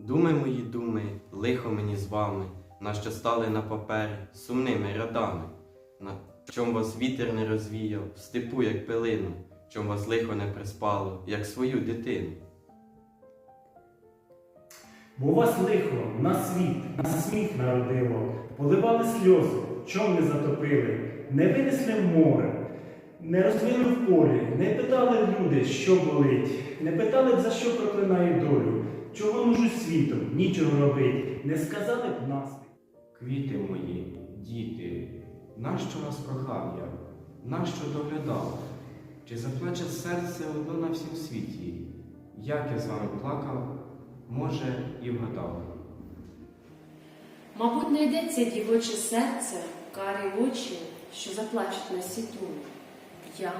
Думи мої думи, лихо мені з вами, нащо стали на папері сумними рядами, на чом вас вітер не розвіяв, в степу, як пилину, чом вас лихо не приспало, як свою дитину. Бо вас лихо на світ, на сміх народило, поливали сльози, чом не затопили, не винесли в море, не розлили в полі, не питали люди, що болить, не питали за що проклинає нужу світом, нічого робить, не сказали б наспіх. Квіти мої, діти, нащо вас прохав я, нащо доглядав? Чи заплаче серце одно на всім світі? Як я з вами плакав, може, і вгадав. Мабуть, не йдеться дівоче серце, карі очі, що заплачуть на сіту. Я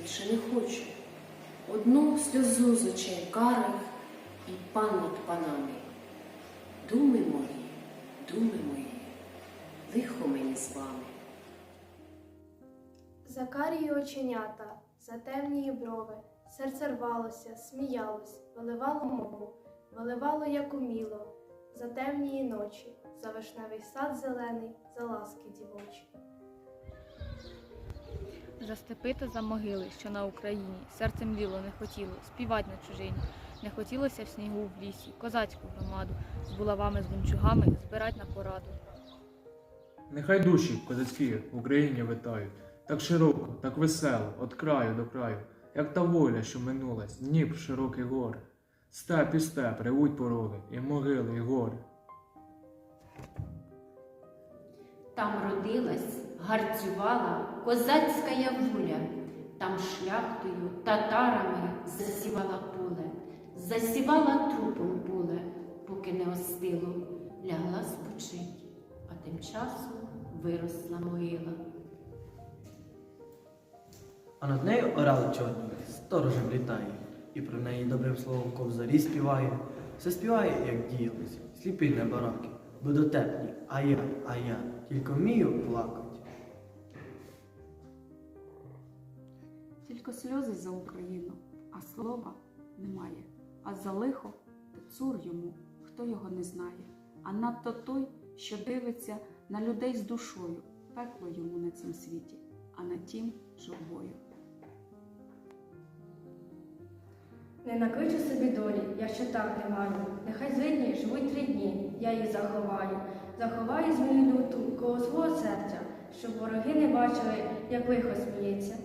більше не хочу. Одну сльозу з очей карих і пан над панами. Думи мої, думи мої, лихо мені з вами. За карії оченята, за темні брови, серце рвалося, сміялось, виливало мову, виливало, як уміло, за темні ночі, за вишневий сад зелений, за ласки дівочі. За степи та за могили, що на Україні, серцем діло не хотіло, співать на чужині. Не хотілося в снігу в лісі, козацьку громаду, з булавами, з гончугами збирать на пораду. Нехай душі козацькі в Україні витають, так широко, так весело, від краю до краю, як та воля, що минулась, Дніпр широкий гори. Степ і степ ревуть пороги, і могили, і гори. Там родилась, гарцювала козацька явуля, там шляхтою, татарами засівала поле, засівала трупом поле, поки не остило, лягла спочить, а тим часом виросла могила. А над нею орали чорні, сторожем літає, і про неї добрим словом ковзарі співає. Все співає, як діялось, сліпий на бараки, бо дотепні, а я, а я, тільки вмію плакать. Тільки сльози за Україну, а слова немає. А за лихо то цур йому, хто його не знає. А надто той, що дивиться на людей з душою, пекло йому на цім світі, а на тім журбою. Не накличу собі долі, я ще так не маю. Нехай злидні живуть три дні, я їх заховаю. Заховаю змію люту коло свого серця, щоб вороги не бачили, як лихо сміється.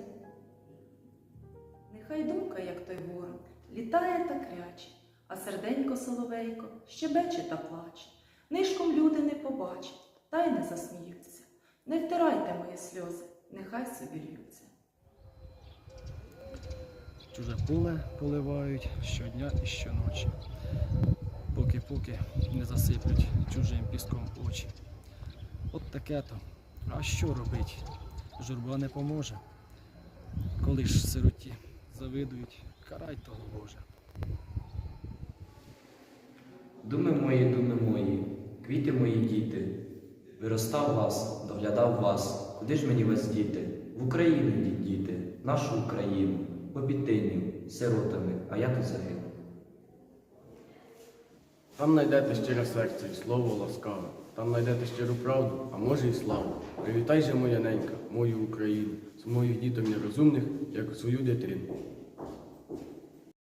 Нехай думка, як той ворог, літає та кряче, а серденько соловейко щебече та плаче. Нишком люди не побачать, та й не засміються. Не втирайте мої сльози, нехай собі льються. Чуже поле поливають щодня і щоночі, поки-поки не засиплють чужим піском очі. От таке то. А що робить? Журба не поможе. Коли ж сироті завидують, карай того Боже. Думи мої, думи мої, квіти мої діти, виростав вас, доглядав вас, куди ж мені вас діти? В Україну йдіть, діти, нашу Україну, побітинів, сиротами, а я тут загинув. Там знайдете щире серце і слово ласкаве, там знайдете щиру правду, а може і славу. Привітай же, моя ненька, мою Україну, з моїх діток нерозумних, як свою дитину.